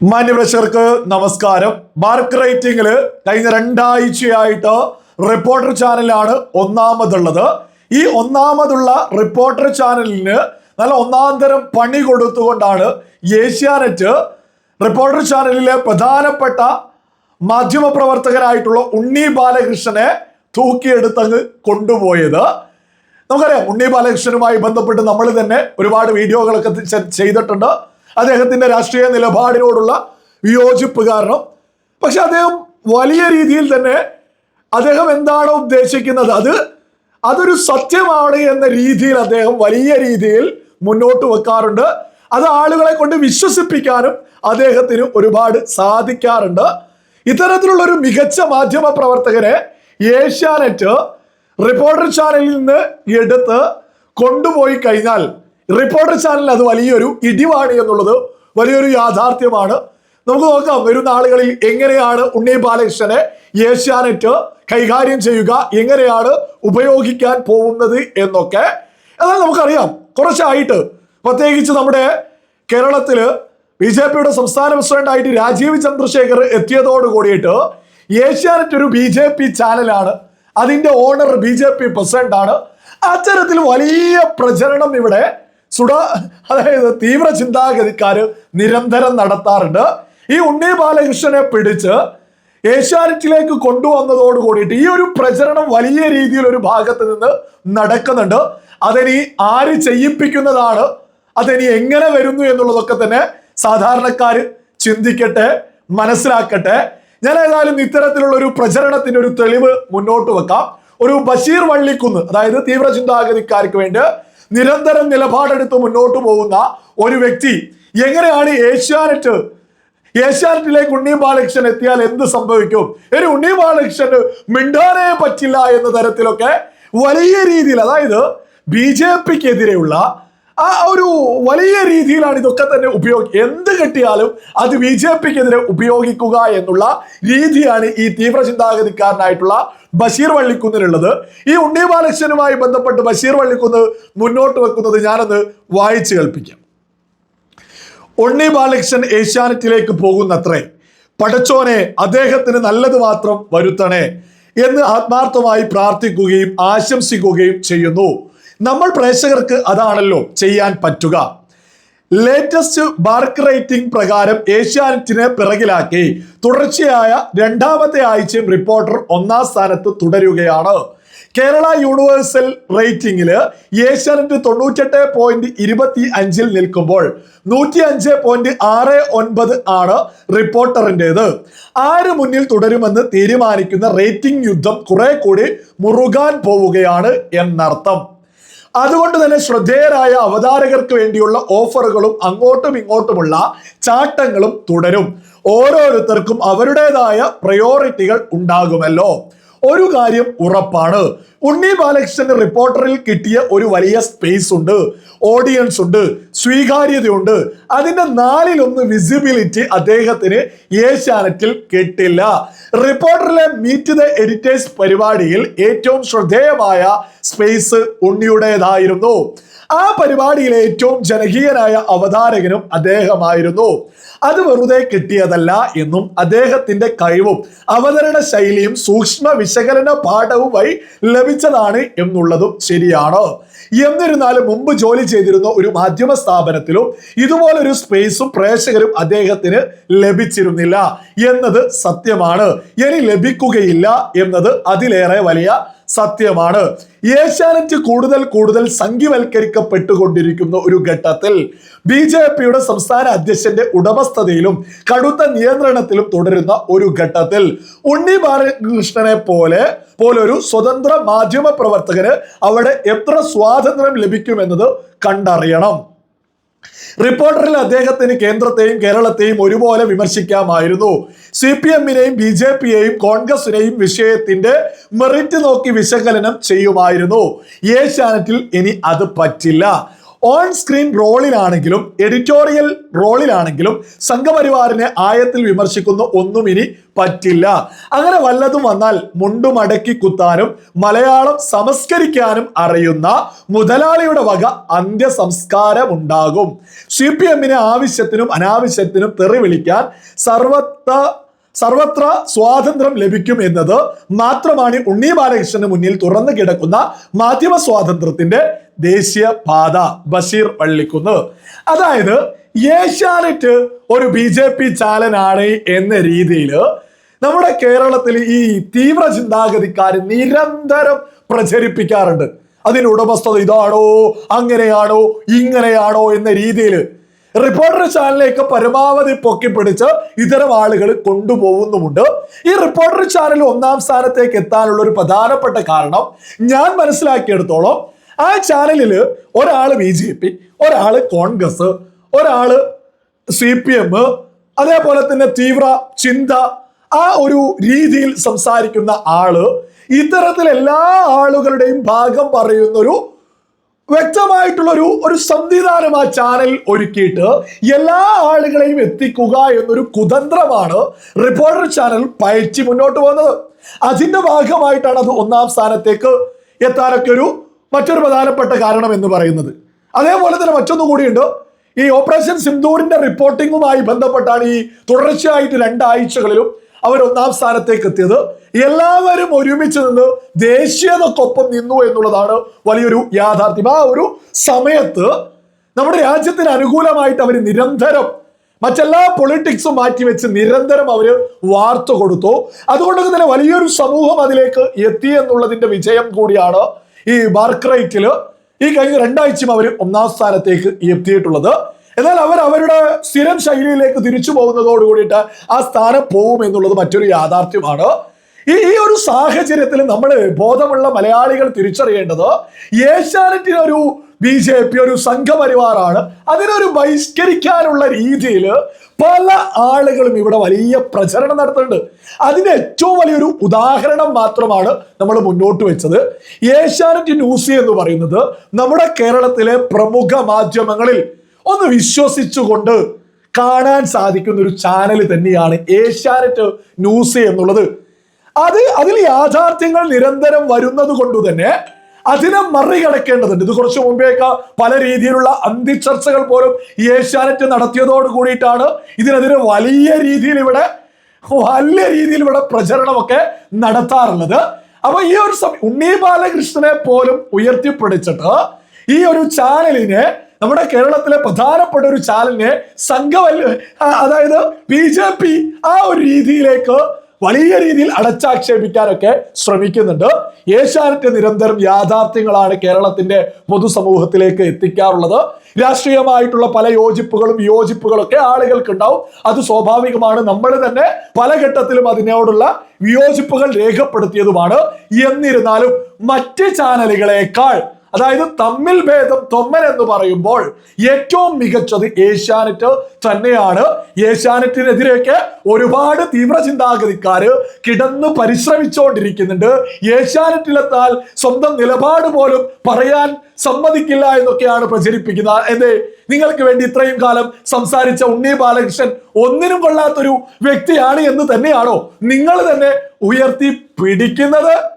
മാന്യപ്രേക്ഷകർക്ക് നമസ്കാരം. മാർക്ക് റേറ്റിംഗിൽ കഴിഞ്ഞ രണ്ടാഴ്ചയായിട്ട് റിപ്പോർട്ടർ ചാനലാണ് ഒന്നാമതുള്ളത്. ഈ ഒന്നാമതുള്ള റിപ്പോർട്ടർ ചാനലിന് നല്ല ഒന്നാന്തരം തരം പണി കൊടുത്തുകൊണ്ടാണ് ഏഷ്യാനെറ്റ് റിപ്പോർട്ടർ ചാനലിലെ പ്രധാനപ്പെട്ട മാധ്യമപ്രവർത്തകരായിട്ടുള്ള ഉണ്ണി ബാലകൃഷ്ണനെ തൂക്കിയെടുത്തങ്ങ് കൊണ്ടുപോയത്. നമുക്കറിയാം ഉണ്ണി ബാലകൃഷ്ണനുമായി ബന്ധപ്പെട്ട് നമ്മൾ തന്നെ ഒരുപാട് വീഡിയോകളൊക്കെ ചെയ്തിട്ടുണ്ട്. അദ്ദേഹത്തിന്റെ രാഷ്ട്രീയ നിലപാടിനോടുള്ള വിയോജിപ്പ് കാരണം. പക്ഷെ അദ്ദേഹം വലിയ രീതിയിൽ തന്നെ അദ്ദേഹം എന്താണോ ഉദ്ദേശിക്കുന്നത്? അത് അതൊരു സത്യമാണ് എന്ന രീതിയിൽ അദ്ദേഹം വലിയ രീതിയിൽ മുന്നോട്ട് വെക്കാറുണ്ട്. അത് ആളുകളെ കൊണ്ട് വിശ്വസിപ്പിക്കാനും അദ്ദേഹത്തിന് ഒരുപാട് സാധിക്കാറുണ്ട്. ഇത്തരത്തിലുള്ള ഒരു മികച്ച മാധ്യമ പ്രവർത്തകരെ ഏഷ്യാനെറ്റ് റിപ്പോർട്ടർ ചാനലിൽ നിന്ന് എടുത്ത് കൊണ്ടുപോയി കഴിഞ്ഞാൽ റിപ്പോർട്ടർ ചാനൽ അത് വലിയൊരു ഇടിവാണ് എന്നുള്ളത് വലിയൊരു യാഥാർത്ഥ്യമാണ്. നമുക്ക് നോക്കാം വരുന്ന ആളുകളിൽ എങ്ങനെയാണ് ഉണ്ണി ബാലകൃഷ്ണനെ ഏഷ്യാനെറ്റ് കൈകാര്യം ചെയ്യുക എങ്ങനെയാണ് ഉപയോഗിക്കാൻ പോകുന്നത് എന്നൊക്കെ. എന്നാൽ നമുക്കറിയാം കുറച്ചായിട്ട് പ്രത്യേകിച്ച് നമ്മുടെ കേരളത്തിൽ ബി ജെ പിയുടെ സംസ്ഥാന പ്രസിഡന്റായിട്ട് രാജീവ് ചന്ദ്രശേഖർ എത്തിയതോട് കൂടിയിട്ട് ഏഷ്യാനെറ്റ് ഒരു ബി ജെ പി ചാനലാണ്. അതിന്റെ owner B J P president ആണ് അത്തരത്തിൽ വലിയ പ്രചരണം ഇവിടെ സുഡ അതായത് തീവ്ര ചിന്താഗതിക്കാര് നിരന്തരം നടത്താറുണ്ട്. ഈ ഉണ്ണി ബാലകൃഷ്ണനെ പിടിച്ച് ഏഷ്യാനെറ്റിലേക്ക് കൊണ്ടുവന്നതോട് കൂടിയിട്ട് ഈ ഒരു പ്രചരണം വലിയ രീതിയിൽ ഒരു ഭാഗത്ത് നിന്ന് നടക്കുന്നുണ്ട്. അതിനി ആര് ചെയ്യിപ്പിക്കുന്നതാണ് അതിനി എങ്ങനെ വരുന്നു എന്നുള്ളതൊക്കെ തന്നെ സാധാരണക്കാർ ചിന്തിക്കട്ടെ മനസ്സിലാക്കട്ടെ. ഞാൻ ഏതായാലും ഇത്തരത്തിലുള്ള ഒരു പ്രചരണത്തിന്റെ ഒരു തെളിവ് മുന്നോട്ട് വെക്കാം. ഒരു ബഷീർ വള്ളിക്കുന്ന് അതായത് തീവ്ര ചിന്താഗതിക്കാർക്ക് വേണ്ടി നിരന്തരം നിലപാടെടുത്ത് മുന്നോട്ട് പോകുന്ന ഒരു വ്യക്തി എങ്ങനെയാണ് ഏഷ്യാനെറ്റ് ഏഷ്യാനെറ്റിലേക്ക് ഉണ്ണി ബാലകൃഷ്ണൻ എത്തിയാൽ എന്ത് സംഭവിക്കും? ഒരു ഉണ്ണി ബാലകൃഷ്ണന് മിണ്ടാനേ പറ്റില്ല എന്ന തരത്തിലൊക്കെ വലിയ രീതിയിൽ അതായത് ബി ജെ പിക്കെതിരെയുള്ള ആ ഒരു വലിയ രീതിയിലാണ് ഇതൊക്കെ തന്നെ ഉപയോഗി എന്ത് കിട്ടിയാലും അത് ബി ജെ പിക്കെതിരെ ഉപയോഗിക്കുക എന്നുള്ള രീതിയാണ് ഈ തീവ്ര ചിന്താഗതിക്കാരനായിട്ടുള്ള ബഷീർ വള്ളിക്കുന്നിനുള്ളത് ഈ ഉണ്ണി ബാലകൃഷ്ണനുമായി ബന്ധപ്പെട്ട് ബഷീർ വള്ളിക്കുന്ന് മുന്നോട്ട് വെക്കുന്നത് ഞാനത് വായിച്ചു കേൾപ്പിക്കാം. ഉണ്ണി ബാലകൃഷ്ണൻ ഏഷ്യാനെറ്റിലേക്ക് പോകുന്നത്രേ പടച്ചോനെ അദ്ദേഹത്തിന് നല്ലത് മാത്രം വരുത്തണേ എന്ന് ആത്മാർത്ഥമായി പ്രാർത്ഥിക്കുകയും ആശംസിക്കുകയും ചെയ്യുന്നു. നമ്മൾ പ്രേക്ഷകർക്ക് അതാണല്ലോ ചെയ്യാൻ പറ്റുക. ലേറ്റസ്റ്റ് ബാർക്ക് റേറ്റിംഗ് പ്രകാരം ഏഷ്യാനെറ്റിനെ പിറകിലാക്കി. തുടർച്ചയായ രണ്ടാമത്തെ ആഴ്ചയും റിപ്പോർട്ടർ ഒന്നാം സ്ഥാനത്ത് തുടരുകയാണ്. കേരള യൂണിവേഴ്സൽ റേറ്റിംഗിൽ ഏഷ്യാനെറ്റ് തൊണ്ണൂറ്റെട്ട് പോയിന്റ് ഇരുപത്തി അഞ്ചിൽ നിൽക്കുമ്പോൾ നൂറ്റി അഞ്ച് പോയിന്റ് ആറ് ഒൻപത് ആണ് റിപ്പോർട്ടറിന്റെത് ആര് മുന്നിൽ തുടരുമെന്ന് തീരുമാനിക്കുന്ന റേറ്റിംഗ് യുദ്ധം കുറെ കൂടി മുറുകാൻ പോവുകയാണ് എന്നർത്ഥം. അതുകൊണ്ട് തന്നെ ശ്രദ്ധേയരായ അവതാരകർക്ക് വേണ്ടിയുള്ള ഓഫറുകളും അങ്ങോട്ടും ഇങ്ങോട്ടുമുള്ള ചാട്ടങ്ങളും തുടരും. ഓരോരുത്തർക്കും അവരുടേതായ പ്രയോറിറ്റികൾ ഉണ്ടാകുമല്ലോ. ഒരു കാര്യം ഉറപ്പാണ്. ഉണ്ണി ബാലകൃഷ്ണന് റിപ്പോർട്ടറിൽ കിട്ടിയ ഒരു വലിയ സ്പേസ് ഉണ്ട് ഓഡിയൻസ് ഉണ്ട് സ്വീകാര്യതയുണ്ട്. അതിന്റെ നാലിലൊന്ന് വിസിബിലിറ്റി അദ്ദേഹത്തിന് ഏഷ്യാനെറ്റിൽ കിട്ടില്ല. റിപ്പോർട്ടറിലെ മീറ്റ് ദ എഡിറ്റേഴ്സ് പരിപാടിയിൽ ഏറ്റവും ശ്രദ്ധേയമായ സ്പേസ് ഉണ്ണിയുടേതായിരുന്നു. ആ പരിപാടിയിലെ ഏറ്റവും ജനകീയനായ അവതാരകനും അദ്ദേഹമായിരുന്നു. അത് വെറുതെ കിട്ടിയതല്ല എന്നും അദ്ദേഹത്തിന്റെ കഴിവും അവതരണ ശൈലിയും സൂക്ഷ്മ വിശകലന പാഠവുമായി ലഭിച്ചതാണ് എന്നുള്ളതും ശരിയാണോ. എന്നിരുന്നാലും മുമ്പ് ജോലി ചെയ്തിരുന്ന ഒരു മാധ്യമ സ്ഥാപനത്തിലും ഇതുപോലൊരു സ്പേസും പ്രേക്ഷകരും അദ്ദേഹത്തിന് ലഭിച്ചിരുന്നില്ല എന്നത് സത്യമാണ്. ഇനി ലഭിക്കുകയില്ല എന്നത് അതിലേറെ വലിയ സത്യമാണ്. ഏഷ്യാനെറ്റ് കൂടുതൽ കൂടുതൽ സംഘിവൽക്കരിക്കപ്പെട്ടുകൊണ്ടിരിക്കുന്ന ഒരു ഘട്ടത്തിൽ ബി ജെ പിയുടെ സംസ്ഥാന അധ്യക്ഷന്റെ ഉടമസ്ഥതയിലും കടുത്ത നിയന്ത്രണത്തിലും തുടരുന്ന ഒരു ഘട്ടത്തിൽ ഉണ്ണി ബാലകൃഷ്ണനെ പോലെ പോലൊരു സ്വതന്ത്ര മാധ്യമ പ്രവർത്തകന് അവിടെ എത്ര സ്വാതന്ത്ര്യം ലഭിക്കുമെന്നത് കണ്ടറിയണം. റിപ്പോർട്ടറിൽ അദ്ദേഹത്തിന് കേന്ദ്രത്തെയും കേരളത്തെയും ഒരുപോലെ വിമർശിക്കാമായിരുന്നു. സി പി എമ്മിനെയും ബി ജെ പിയെയും കോൺഗ്രസിനെയും വിഷയത്തിന്റെ മെറിറ്റ് നോക്കി വിശകലനം ചെയ്യുമായിരുന്നു. ഏഷ്യാനെറ്റിൽ ഇനി അത് പറ്റില്ല. ഓൺ സ്ക്രീൻ റോളിലാണെങ്കിലും എഡിറ്റോറിയൽ റോളിലാണെങ്കിലും സംഘപരിവാറിനെ ആയത്തിൽ വിമർശിക്കുന്ന ഒന്നും ഇനി പറ്റില്ല. അങ്ങനെ വല്ലതും വന്നാൽ മുണ്ടുമടക്കി കുത്താനും മലയാളം സംസ്കരിക്കാനും അറിയുന്ന മുതലാളിയുടെ വക അന്ത്യസംസ്കാരം ഉണ്ടാകും. സി പി എമ്മിനെ ആവശ്യത്തിനും അനാവശ്യത്തിനും തെറി വിളിക്കാൻ സർവത്ത സർവത്ര സ്വാതന്ത്ര്യം ലഭിക്കും എന്നത് മാത്രമാണ് ഉണ്ണി ബാലകൃഷ്ണന് മുന്നിൽ തുറന്നു കിടക്കുന്ന മാധ്യമ സ്വാതന്ത്ര്യത്തിന്റെ ദേശീയ പാത ബഷീർ വള്ളിക്കുന്ന്. അതായത് ഏഷ്യാനെറ്റ് ഒരു ബി ജെ പി ചാലനാണ് എന്ന രീതിയിൽ നമ്മുടെ കേരളത്തിൽ ഈ തീവ്ര ചിന്താഗതിക്കാർ നിരന്തരം പ്രചരിപ്പിക്കാറുണ്ട്. അതിന് ഉടമസ്ഥത ഇതാണോ അങ്ങനെയാണോ ഇങ്ങനെയാണോ എന്ന രീതിയിൽ റിപ്പോർട്ടർ ചാനലിലേക്ക് പരമാവധി പൊക്കിപ്പിടിച്ച് ഇത്തരം ആളുകൾ കൊണ്ടുപോകുന്നുമുണ്ട്. ഈ റിപ്പോർട്ടർ ചാനൽ ഒന്നാം സ്ഥാനത്തേക്ക് എത്താനുള്ള ഒരു പ്രധാനപ്പെട്ട കാരണം ഞാൻ മനസ്സിലാക്കിയെടുത്തോളം ആ ചാനലിൽ ഒരാൾ ബി ജെ പി ഒരാൾ കോൺഗ്രസ് ഒരാൾ സി പി എം അതേപോലെ തന്നെ തീവ്ര ചിന്ത ആ ഒരു രീതിയിൽ സംസാരിക്കുന്ന ആൾ ഇത്തരത്തിൽ എല്ലാ ആളുകളുടെയും ഭാഗം പറയുന്ന ഒരു വ്യക്തമായിട്ടുള്ള ഒരു ഒരു സംവിധാനം ആ ചാനൽ ഒരുക്കിയിട്ട് എല്ലാ ആളുകളെയും എത്തിക്കുക എന്നൊരു കുതന്ത്രമാണ് റിപ്പോർട്ടർ ചാനൽ പയറ്റി മുന്നോട്ട് പോകുന്നത്. അതിന്റെ ഭാഗമായിട്ടാണ് അത് ഒന്നാം സ്ഥാനത്തേക്ക് എത്താനൊക്കെ ഒരു മറ്റൊരു പ്രധാനപ്പെട്ട കാരണം എന്ന് പറയുന്നത്. അതേപോലെ തന്നെ മറ്റൊന്നു കൂടിയുണ്ട്. ഈ ഓപ്പറേഷൻ സിന്ധൂരിന്റെ റിപ്പോർട്ടിങ്ങുമായി ബന്ധപ്പെട്ടാണ് ഈ തുടർച്ചയായിട്ട് രണ്ടാഴ്ചകളിലും അവർ ഒന്നാം സ്ഥാനത്തേക്ക് എത്തിയത്. എല്ലാവരും ഒരുമിച്ച് നിന്ന് ദേശീയതക്കൊപ്പം നിന്നു എന്നുള്ളതാണ് വലിയൊരു യാഥാർത്ഥ്യം. ആ ഒരു സമയത്ത് നമ്മുടെ രാജ്യത്തിന് അനുകൂലമായിട്ട് അവർ നിരന്തരം മറ്റെല്ലാ പൊളിറ്റിക്സും മാറ്റിവെച്ച് നിരന്തരം അവർ വാർത്ത കൊടുത്തു. അതുകൊണ്ടൊക്കെ തന്നെ വലിയൊരു സമൂഹം അതിലേക്ക് എത്തി എന്നുള്ളതിന്റെ വിജയം കൂടിയാണ് ഈ ബാർക്ക് റേറ്റിൽ ഈ കഴിഞ്ഞ രണ്ടാഴ്ചയും അവർ ഒന്നാം സ്ഥാനത്തേക്ക് എത്തിയിട്ടുള്ളത്. എന്നാൽ അവർ അവരുടെ സ്ഥിരം ശൈലിയിലേക്ക് തിരിച്ചു പോകുന്നതോട് കൂടിയിട്ട് ആ സ്ഥാനം പോകും എന്നുള്ളത് മറ്റൊരു യാഥാർത്ഥ്യമാണ്. ഈ ഈ ഒരു സാഹചര്യത്തിൽ നമ്മൾ ബോധമുള്ള മലയാളികൾ തിരിച്ചറിയേണ്ടത് ഏഷ്യാനെറ്റിനൊരു ബി ജെ പി ഒരു സംഘപരിവാറാണ്. അതിനൊരു ബഹിഷ്കരിക്കാനുള്ള രീതിയിൽ പല ആളുകളും ഇവിടെ വലിയ പ്രചരണം നടത്തുന്നുണ്ട്. അതിന് ഏറ്റവും വലിയൊരു ഉദാഹരണം മാത്രമാണ് നമ്മൾ മുന്നോട്ട് വെച്ചത്. ഏഷ്യാനെറ്റ് ന്യൂസ് എന്ന് പറയുന്നത് നമ്മുടെ കേരളത്തിലെ പ്രമുഖ മാധ്യമങ്ങളിൽ ഒന്ന് വിശ്വസിച്ചുകൊണ്ട് കാണാൻ സാധിക്കുന്ന ഒരു ചാനൽ തന്നെയാണ് ഏഷ്യാനെറ്റ് ന്യൂസ് എന്നുള്ളത്. അത് അതിൽ യാഥാർത്ഥ്യങ്ങൾ നിരന്തരം വരുന്നത് കൊണ്ട് തന്നെ അതിനെ മറികടക്കേണ്ടതുണ്ട്. ഇത് കുറച്ച് മുമ്പേക്ക് പല രീതിയിലുള്ള അന്തിച്ചർച്ചകൾ പോലും ഏഷ്യാനെറ്റ് നടത്തിയതോട് കൂടിയിട്ടാണ് ഇതിനെതിരെ വലിയ രീതിയിൽ ഇവിടെ വലിയ രീതിയിൽ ഇവിടെ പ്രചരണമൊക്കെ നടത്താറുള്ളത്. അപ്പൊ ഈ ഒരു ഉണ്ണി ബാലകൃഷ്ണനെ പോലും ഉയർത്തിപ്പിടിച്ചിട്ട് ഈ ഒരു ചാനലിനെ നമ്മുടെ കേരളത്തിലെ പ്രധാനപ്പെട്ട ഒരു ചാനലിനെ സംഘവല്ല അതായത് ബി ആ ഒരു രീതിയിലേക്ക് വലിയ രീതിയിൽ അടച്ചാക്ഷേപിക്കാനൊക്കെ ശ്രമിക്കുന്നുണ്ട്. ഏഷ്യാനെറ്റ് നിരന്തരം യാഥാർത്ഥ്യങ്ങളാണ് കേരളത്തിന്റെ പൊതുസമൂഹത്തിലേക്ക് എത്തിക്കാറുള്ളത്. രാഷ്ട്രീയമായിട്ടുള്ള പല യോജിപ്പുകളും വിയോജിപ്പുകളൊക്കെ ആളുകൾക്ക് ഉണ്ടാവും അത് സ്വാഭാവികമാണ്. നമ്മൾ തന്നെ പല ഘട്ടത്തിലും അതിനോടുള്ള വിയോജിപ്പുകൾ രേഖപ്പെടുത്തിയതുമാണ്. എന്നിരുന്നാലും മറ്റ് ചാനലുകളെക്കാൾ അതായത് തമ്മിൽ ഭേദം തൊമ്മൻ എന്ന് പറയുമ്പോൾ ഏറ്റവും മികച്ചത് ഏഷ്യാനെറ്റ് തന്നെയാണ്. ഏഷ്യാനെറ്റിനെതിരെയൊക്കെ ഒരുപാട് തീവ്ര ചിന്താഗതിക്കാര് കിടന്ന് പരിശ്രമിച്ചുകൊണ്ടിരിക്കുന്നുണ്ട് ഏഷ്യാനെറ്റിലെത്താൽ സ്വന്തം നിലപാട് പോലും പറയാൻ സമ്മതിക്കില്ല എന്നൊക്കെയാണ് പ്രചരിപ്പിക്കുന്നത്. എന്തേ നിങ്ങൾക്ക് വേണ്ടി ഇത്രയും കാലം സംസാരിച്ച ഉണ്ണി ബാലകൃഷ്ണൻ ഒന്നിനും കൊള്ളാത്തൊരു വ്യക്തിയാണ് എന്ന് തന്നെയാണോ നിങ്ങൾ തന്നെ ഉയർത്തി പിടിക്കുന്നത്?